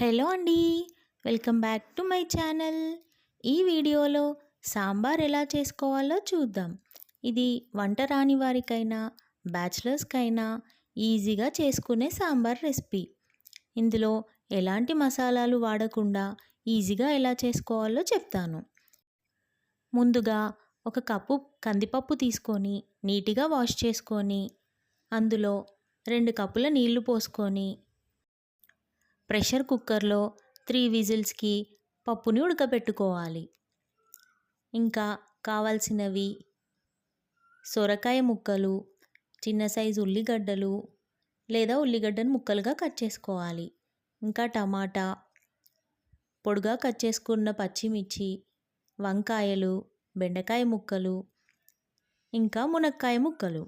Hello అండి welcome back to my channel. ఈ వీడియోలో సాంబార్ ఎలా చేసుకోవాలో చూద్దాం. ఇది వంట రాని వారికైనా బ్యాచిలర్స్కైనా ఈజీగా చేసుకునే సాంబార్ రెసిపీ. ఇందులో ఎలాంటి మసాలాలు వాడకుండా ఈజీగా ఎలా చేసుకోవాలో చెప్తాను. ముందుగా ఒక కప్పు కందిపప్పు తీసుకొని నీట్గా వాష్ చేసుకొని అందులో రెండు కప్పుల నీళ్ళు పోసుకొని ప్రెషర్ కుక్కర్లో త్రీ విజిల్స్కి పప్పుని ఉడకబెట్టుకోవాలి. ఇంకా కావాల్సినవి సొరకాయ ముక్కలు చిన్న సైజు ఉల్లిగడ్డలు లేదా ఉల్లిగడ్డను ముక్కలుగా కట్ చేసుకోవాలి. ఇంకా టమాటా పొడుగా కట్ చేసుకున్న పచ్చిమిర్చి వంకాయలు బెండకాయ ముక్కలు ఇంకా మునక్కాయ ముక్కలు.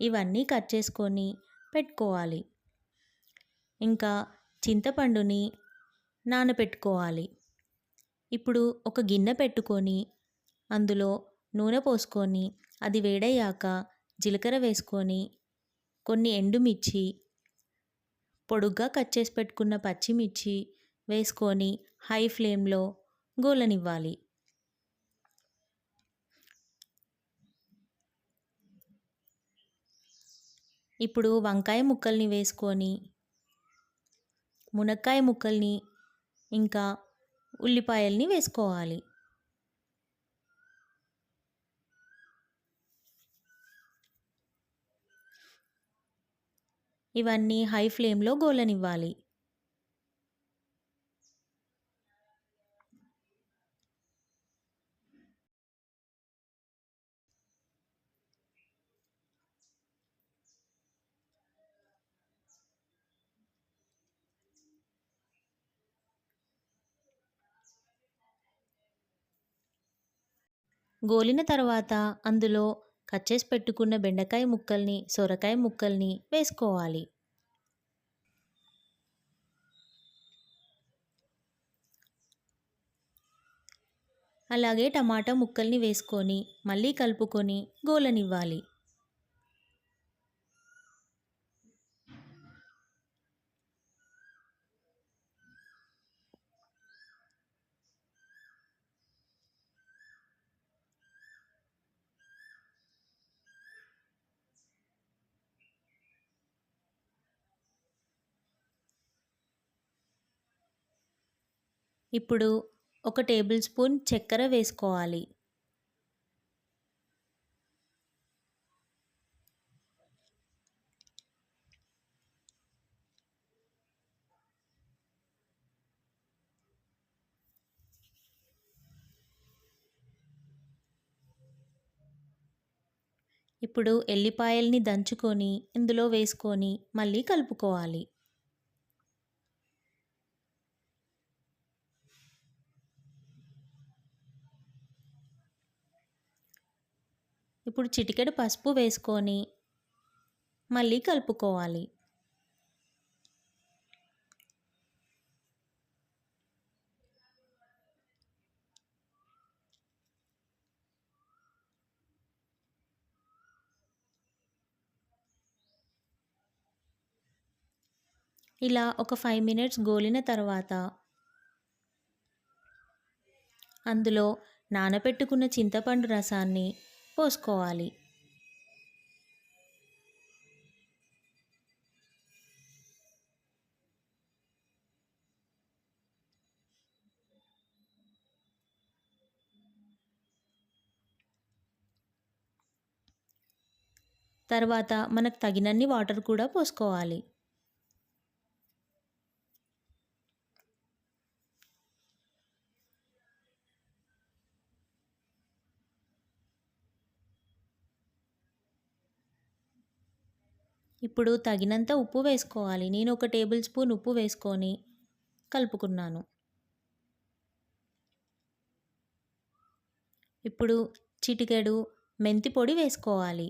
ఇవన్నీ కట్ చేసుకొని పెట్టుకోవాలి. ఇంకా చింతపండుని నానబెట్టుకోవాలి ఇప్పుడు ఒక గిన్నె పెట్టుకొని అందులో నూనె పోసుకొని అది వేడయ్యాక జీలకర్ర వేసుకొని కొన్ని ఎండుమిర్చి పొడుగ్గా కట్ చేసి పెట్టుకున్న పచ్చిమిర్చి వేసుకొని హై ఫ్లేమ్లో గోలనివ్వాలి. ఇప్పుడు వంకాయ ముక్కల్ని వేసుకొని మునక్కాయ ముక్కల్ని ఇంకా ఉల్లిపాయల్ని వేసుకోవాలి. ఇవన్నీ హై ఫ్లేమ్లో గోలనివ్వాలి. గోలిన తర్వాత అందులో కట్ చేసి పెట్టుకున్న బెండకాయ ముక్కల్ని సొరకాయ ముక్కల్ని వేసుకోవాలి. అలాగే టమాటా ముక్కల్ని వేసుకొని మళ్ళీ కలుపుకొని గోలనివ్వాలి. ఇప్పుడు ఒక టేబుల్ స్పూన్ చక్కెర వేసుకోవాలి. ఇప్పుడు ఎల్లిపాయల్ని దంచుకొని ఇందులో వేసుకొని మళ్ళీ కలుపుకోవాలి. ఇప్పుడు చిటికెడు పసుపు వేసుకొని మళ్ళీ కలుపుకోవాలి. ఇలా ఒక ఫైవ్ మినిట్స్ గోలిన తర్వాత అందులో నానబెట్టుకున్న చింతపండు రసాన్ని పోసుకోవాలి. తర్వాత మనకు తగినన్ని వాటర్ కూడా పోసుకోవాలి. ఇప్పుడు తగినంత ఉప్పు వేసుకోవాలి. నేను ఒక టేబుల్ స్పూన్ ఉప్పు వేసుకొని కలుపుకున్నాను. ఇప్పుడు చిటికెడు మెంతి పొడి వేసుకోవాలి.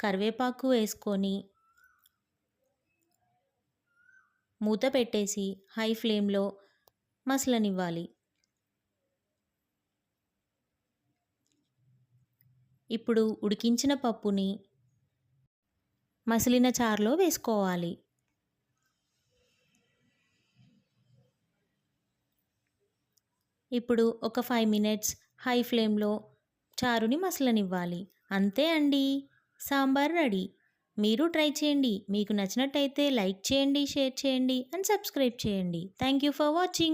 కరివేపాకు వేసుకొని మూత పెట్టేసి హై ఫ్లేమ్లో మసలనివ్వాలి. ఇప్పుడు ఉడికించిన పప్పుని మసిలిన చారులో వేసుకోవాలి. ఇప్పుడు ఒక ఫైవ్ మినిట్స్ హై ఫ్లేమ్లో చారుని మసలనివ్వాలి. అంతే అండి. సాంబార్ రెడీ. మీరు ట్రై చేయండి. మీకు నచ్చినట్టయితే లైక్ చేయండి షేర్ చేయండి అండ్ సబ్స్క్రైబ్ చేయండి. Thank you for watching.